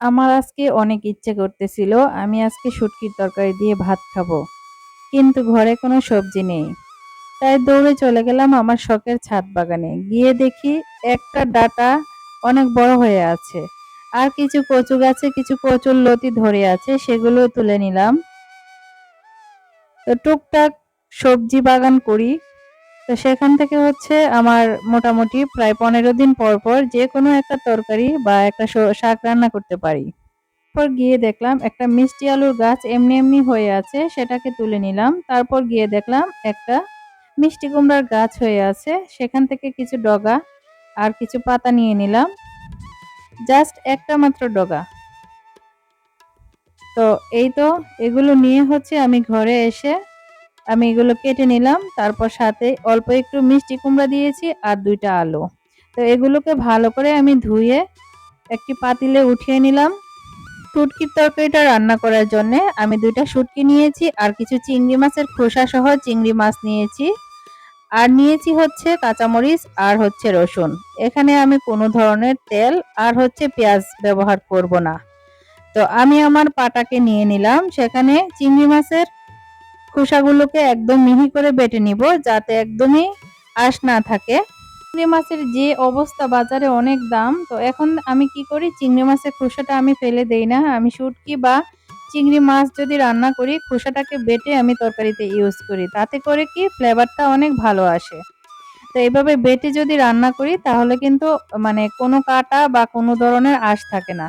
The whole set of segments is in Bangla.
আমার আজকে অনেক ইচ্ছে করতেছিল, আমি আজকে শুটকির তরকারি দিয়ে ভাত খাব। কিন্তু ঘরে কোনো সবজি নেই। তাই দৌড়ে চলে গেলাম আমার শখের ছাদ বাগানে। গিয়ে দেখি একটা ডাটা অনেক বড় হয়ে আছে। আর কিছু কচু গাছে কিছু কচুর লতি ধরে আছে, সেগুলো তুলে নিলাম। তো টুকটাক সবজি বাগান করি। তো সেখান থেকে হচ্ছে আমার মোটামুটি প্রায় পনেরো দিন পর পর যে কোনো একটা তরকারি বা একটা শাক রান্না করতে পারি। তারপর গিয়ে দেখলাম একটা মিষ্টি আলুর গাছ এমনি এমনি হয়ে আছে, সেটাকে তুলে নিলাম। তারপর গিয়ে দেখলাম একটা মিষ্টি কুমড়ার গাছ হয়ে আছে, সেখান থেকে কিছু ডগা আর কিছু পাতা নিয়ে নিলাম। জাস্ট একটা মাত্র ডগা। তো এই তো এগুলো নিয়ে হচ্ছে আমি ঘরে এসে আমি এগুলো কেটে নিলাম, তারপর সাথে অল্প একটু মিষ্টি কুমড়া দিয়েছি আর দুইটা আলু। তো এগুলোকে ভালো করে আমি ধুয়ে একটি পাতিলে উঠিয়ে নিলাম। শুটকির তরকারিটা রান্না করার জন্য আমি দুইটা শুটকি নিয়েছি আর কিছু চিংড়ি মাছের খোসা সহ চিংড়ি মাছ নিয়েছি। আর নিয়েছি হচ্ছে কাঁচামরিচ আর হচ্ছে রসুন। এখানে আমি কোনো ধরনের তেল আর হচ্ছে পেঁয়াজ ব্যবহার করব না। তো আমি আমার পাটাকে নিয়ে নিলাম। সেখানে চিংড়ি মাছের খোসাগুলোকে একদম মিহি করে বেটে নিব যাতে একদমই আশ না থাকে। চিংড়ি মাছের যে অবস্থা বাজারে অনেক দাম, তো এখন আমি কি করি, চিংড়ি মাছের খোসাটা আমি ফেলে দেই না। আমি শুটকি বা চিংড়ি মাছ যদি রান্না করি, খোসাটাকে বেটে আমি তরকারিতে ইউজ করি। তাতে করে কি ফ্লেভারটা অনেক ভালো আসে। তো এইভাবে বেটে যদি রান্না করি, তাহলে কিন্তু মানে কোনো কাটা বা কোনো ধরনের আঁশ থাকে না।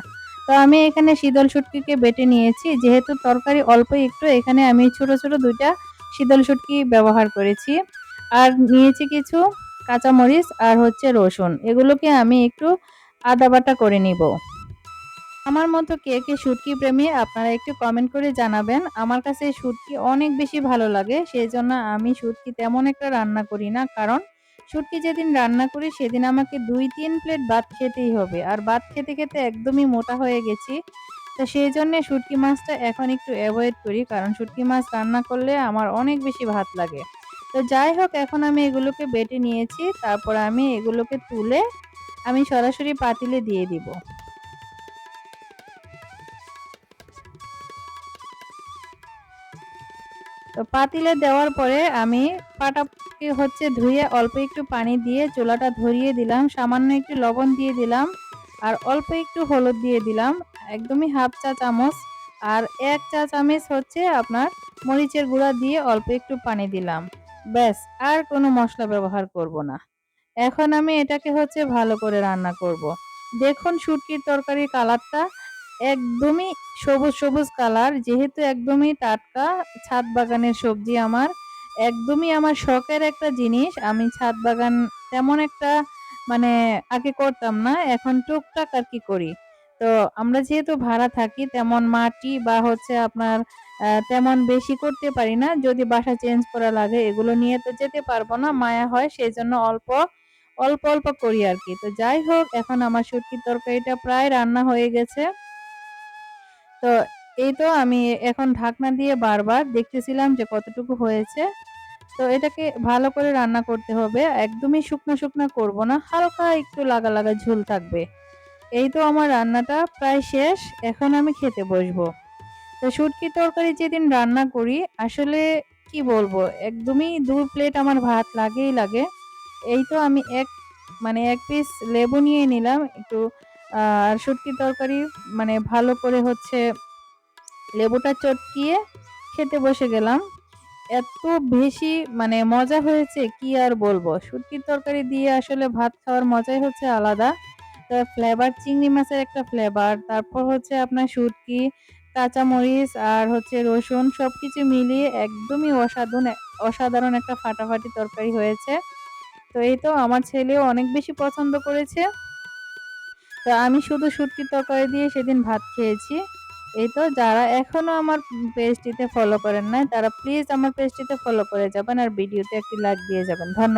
তো আমি এখানে শীতল শুটকিকে বেটে নিয়েছি। যেহেতু তরকারি অল্প একটু, এখানে আমি ছোট ছোট দুইটা শীতল শুটকি ব্যবহার করেছি। আর নিয়েছি কিছু কাঁচামরিচ আর হচ্ছে রসুন। এগুলোকে আমি একটু আদা বাটা করে নিব। আমার মতো কে কে শুটকি প্রেমী, আপনারা একটু কমেন্ট করে জানাবেন। আমার কাছে শুটকি অনেক বেশি ভালো লাগে সেই জন্য আমি শুটকি তেমন একটা রান্না করি না। কারণ শুটকি যেদিন রান্না করি, সেদিন আমাকে দুই তিন প্লেট ভাত খেতেই হবে। আর ভাত খেতে খেতে একদমই মোটা হয়ে গেছি। তো সেই জন্য শুটকি মাছটা এখন একটু অ্যাভয়েড করি, কারণ শুটকি মাছ রান্না করলে আমার অনেক বেশি ভাত লাগে। তো যাই হোক, এখন আমি এগুলোকে বেটে নিয়েছি। তারপর আমি এগুলোকে তুলে আমি সরাসরি পাতিলে দিয়ে দিব। তো পাতিলে দেওয়ার পরে আমি পাটাকে হচ্ছে ধুয়ে অল্প একটু পানি দিয়ে চুলাটা ধরিয়ে দিলাম। সামান্য একটু লবণ দিয়ে দিলাম আর অল্প একটু হলুদ দিয়ে দিলাম। একদমই হাফ চা চামচ আর এক চা চামচ হচ্ছে আপনার মরিচের গুঁড়া দিয়ে অল্প একটু পানি দিলাম। ব্যাস, আর কোনো মশলা ব্যবহার করব না। এখন আমি এটাকে হচ্ছে ভালো করে রান্না করব। দেখুন শুটকির তরকারির কালারটা একদমই সবুজ সবুজ কালার। যেহেতু একদমই টাটকা, ছাদ বাগানের সবজি আমার। একদমই আমার শখের একটা জিনিস। আমি ছাদ বাগান তেমন একটা মানে আগে করতাম না, এখন টুকটাক আর কি করি। তো আমরা যেহেতু ভাড়া থাকি, তেমন মাটি বা হচ্ছে আপনার তেমন বেশি করতে পারি না। যদি বাসা চেঞ্জ করা লাগে, এগুলো নিয়ে তো যেতে পারব না, মায়া হয় সেই জন্য অল্প অল্প অল্প করি আর কি। তো যাই হোক, এখন আমার শুটকির তরকারিটা প্রায় রান্না হয়ে গেছে। তো এই তো আমি এখন ঢাকনা দিয়ে বারবার দেখতেছিলাম যে কতটুকু হয়েছে। তো এটাকে ভালো করে রান্না করতে হবে, একদমই শুকনো শুকনো করব না, হালকা একটু লাগা লাগা ঝোল থাকবে। এই তো আমার রান্নাটা প্রায় শেষ, এখন আমি খেতে বসবো। তো শুটকি তরকারি যেদিন রান্না করি, আসলে কি বলব, একদমই দু প্লেট আমার ভাত লাগেই লাগে। এই তো আমি এক মানে এক পিস লেবু নিয়ে নিলাম, একটু আর শুটকি তরকারি মানে ভালো করে হচ্ছে লেবুটা চটকিয়ে খেতে বসে গেলাম। এত বেশি মানে মজা হয়েছে, কি আর বলব? শুটকির তরকারি দিয়ে আসলে ভাত খাওয়ার মজাই হচ্ছে আলাদা। ফ্লেভার চিংড়ি মাছের একটা ফ্লেভার তারপর হচ্ছে আপনার শুটকি, কাঁচামরিচ আর হচ্ছে রসুন সব কিছু মিলিয়ে একদমই অসাধারণ অসাধারণ একটা ফাটাফাটি তরকারি হয়েছে। তো এই তো আমার ছেলেও অনেক বেশি পছন্দ করেছে। তো আমি শুধু শুটকি তরকারি দিয়ে সেদিন ভাত খেয়েছি। এই তো যারা এখনও আমার পেজটিতে ফলো করেন নাই, তারা প্লিজ আমার পেজটিতে ফলো করে যাবেন আর ভিডিওতে একটি লাইক দিয়ে যাবেন। ধন্যবাদ।